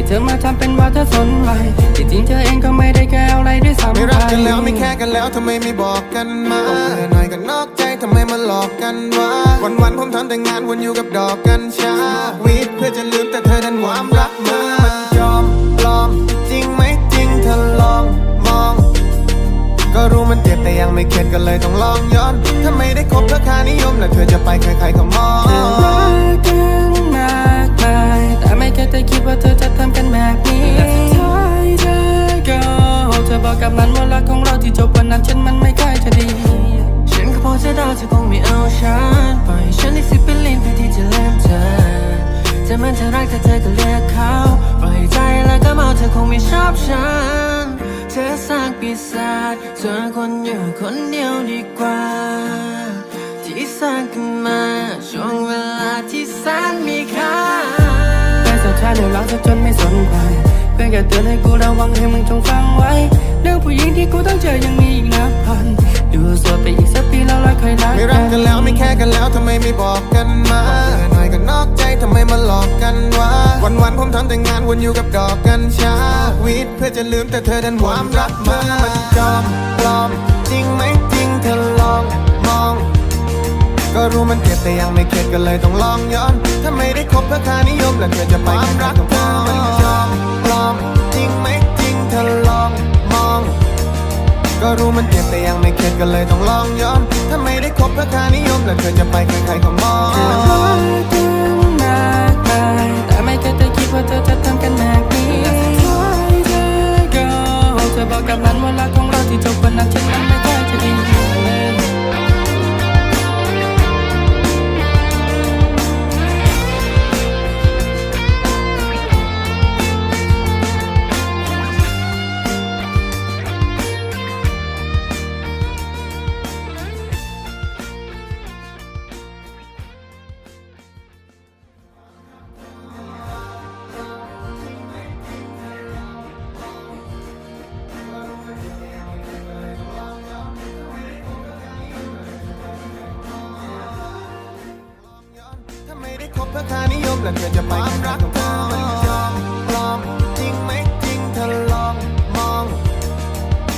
ที่เธอมาทำเป็นว่าเธอสนไว้ที่จริงเธอเองก็ไม่ได้แก้อะไรด้วยซ้ำไม่รักกันแล้วไม่แค่กันแล้วทำไมไม่บอกกันมาหน่อยกันนอกใจทำไมมาหลอกกันวะวันวันผมทำแต่งานวนอยู่กับดอกกันชาวีดเพื่อจะลืมแต่เธอดันหวามรักมามันจอมปลอม จริงไหมจริงเธอลองมอง ก็รู้มันเจ็บแต่ยังไม่เข็ดกันเลยต้องลองย้อนถ้าไม่ได้คบเธอค่านิยมแล้วเธอจะไปใครๆก็มอง ธอรักแต่เธอก็เลือกเขาปล่อยใจแล้วก็เมาเธอคงไม่ชอบฉัน เธอสร้างปีศาจเธอคนอยู่คนเดียวดีกว่า ที่สร้างขึ้นมาช่วงเวลาที่แสนมีค่าแต่สุดท้ายเดี๋ยวเราจนไม่สนใจเพื่อนแค่เตือนให้กูระวังให้มึงจงฟังไว้เรื่องผู้หญิงที่กูต้องเจอยังมีอีกนับพันอยู่โสดไปอีกสักปีแล้วเราค่อยรักไม่รักกันแล้วไม่แค่กันแล้วทำไมไม่บอก วนอยู่กับดอกกัญชาวีดเพื่อจะลืมแต่เธอดันความรักมามันจอมปลอม จริงไหมจริงเธอลองมอง ก็รู้มันเจ็บแต่ยังไม่เข็ดก็เลยต้องลองย้อนถ้าไม่ได้คบเพื่อค่านิยมแล้วเธอจะไปความรักของเธอมันจอมปลอม จริงไหมจริงเธอลองมอง ก็รู้มันเจ็บแต่ยังไม่เข็ดก็เลยต้องลองย้อนถ้าไม่ได้คบเพื่อค่านิยมแล้วเธอจะไปใครๆก็มอง บเพื่อค่านิยมและเธอจะไปครักเธอมันยอมปลอมจริงไหมจริงเธอลองมอง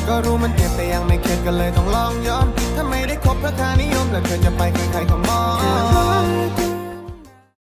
ก็รู้มันเจ็บแต่ยังไม่เข็ดก็เลยต้องลองย้อนถ้าไม่ได้คบเพื่อค่านิยมและเธอจะไปใครๆก็มอง